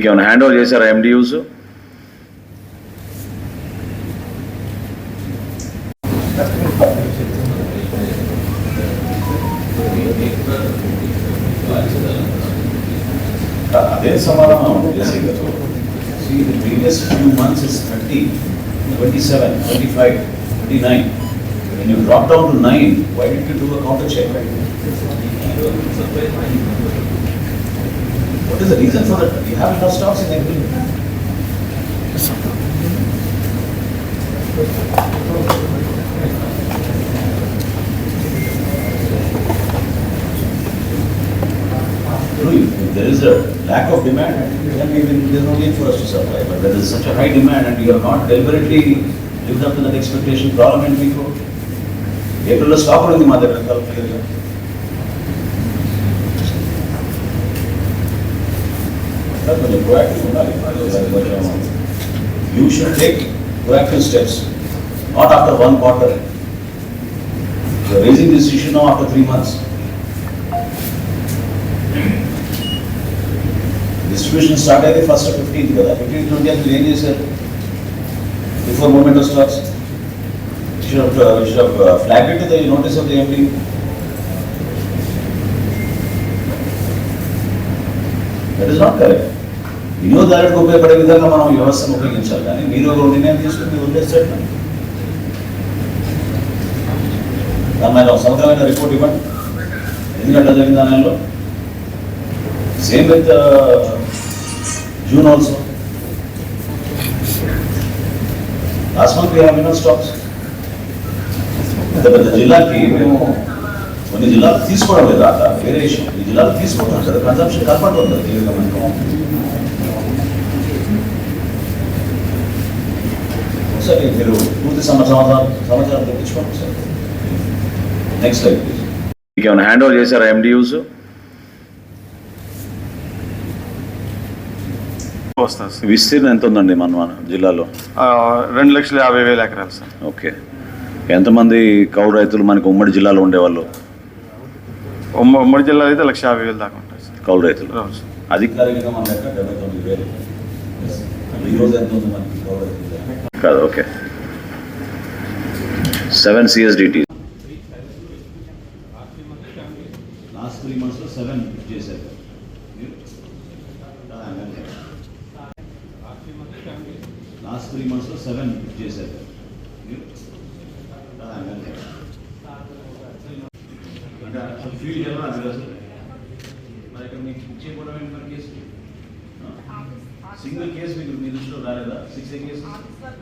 మీకు ఏమైనా hand over చేశారా ఎండియూస్ అదే సమాధానం జేసీ గారు See, the previous few months is 30, 27, 25, 29. When you drop down to 9, why did you do a counter check? What is the reason for that? We have enough stocks in every. No, if there is a lack of demand, then there is no need for us to supply. But there is such a high demand and you have not deliberately lived up to that expectation, problem and we go. April stop ಆಗಿದೆ ಮಾತಾಡೋದು చాలా clearగా. Sir, కొంచెం proactive ఉండాలి. అది కొంచెం You should take proactive steps, not after one quarter. You are raising this issue now after three months. Distribution start అయితే first fifteenth కదా fifteenth twenty మీరు ఏం చేశారు before moment of stocks flag it the notice of the MP that is not correct వినియోగదారుడికి ఉపయోగపడే విధంగా మనం వ్యవస్థను ఉపయోగించాలి. కానీ మీరు ఒక నిర్ణయం తీసుకుని మీరు వదిలేస్తారు. దాని సమగ్రమైన రిపోర్ట్ ఇవ్వండి. ఎందుకంటే జరిగిన దానిలో same with June also last month we have stocks పెద్ద పెద్ద జిల్లాకి మేము కొన్ని జిల్లాలు తీసుకోవడం లేదు. అట్లా వేరే విషయం ఈ జిల్లాలు తీసుకుంటాం కదా కన్సంప్షన్ కనపడుతుంది. ఒకసారి మీరు పూర్తి సమాచారం సమాచారం తెప్పించుకోండి సార్. నెక్స్ట్ లైఫ్ ప్లీజ్ మీకు ఏమైనా హ్యాండ్ ఓవర్ చేశారా ఎండియూస్ వస్తుంది సార్. విస్తీర్ణం ఎంత ఉందండి మన జిల్లాలో రెండు లక్షల యాభై వేల ఎకరాలు సార్. ఓకే. ఎంతమంది కౌలు రైతులు మనకి ఉమ్మడి జిల్లాలో ఉండేవాళ్ళు? ఉమ్మ ఉమ్మడి జిల్లాలో అయితే లక్ష యాభై వేలు దాకా ఉంటాయి సార్. కౌలు రైతులు. అవును సార్. అది అధికారికంగా మన దగ్గర డెబ్బై తొమ్మిది వేలు. ఈ రోజు ఎంత ఉంది మనకి కవర్ కాదు okay seven CSDT last three మంత్స్లో సెవెన్ చేశారు లాస్ట్ త్రీ మంత్స్లో సెవెన్ చేశారు అంటే అసలు ఫీల్డ్ ఎలా అది అసలు మరి ఇక్కడ మీకు బుక్ చేయకపోవడం ఏంటి మరి కేసు సింగిల్ కేసు మీకు మీ దృష్టిలో రాలేదా? Six A case?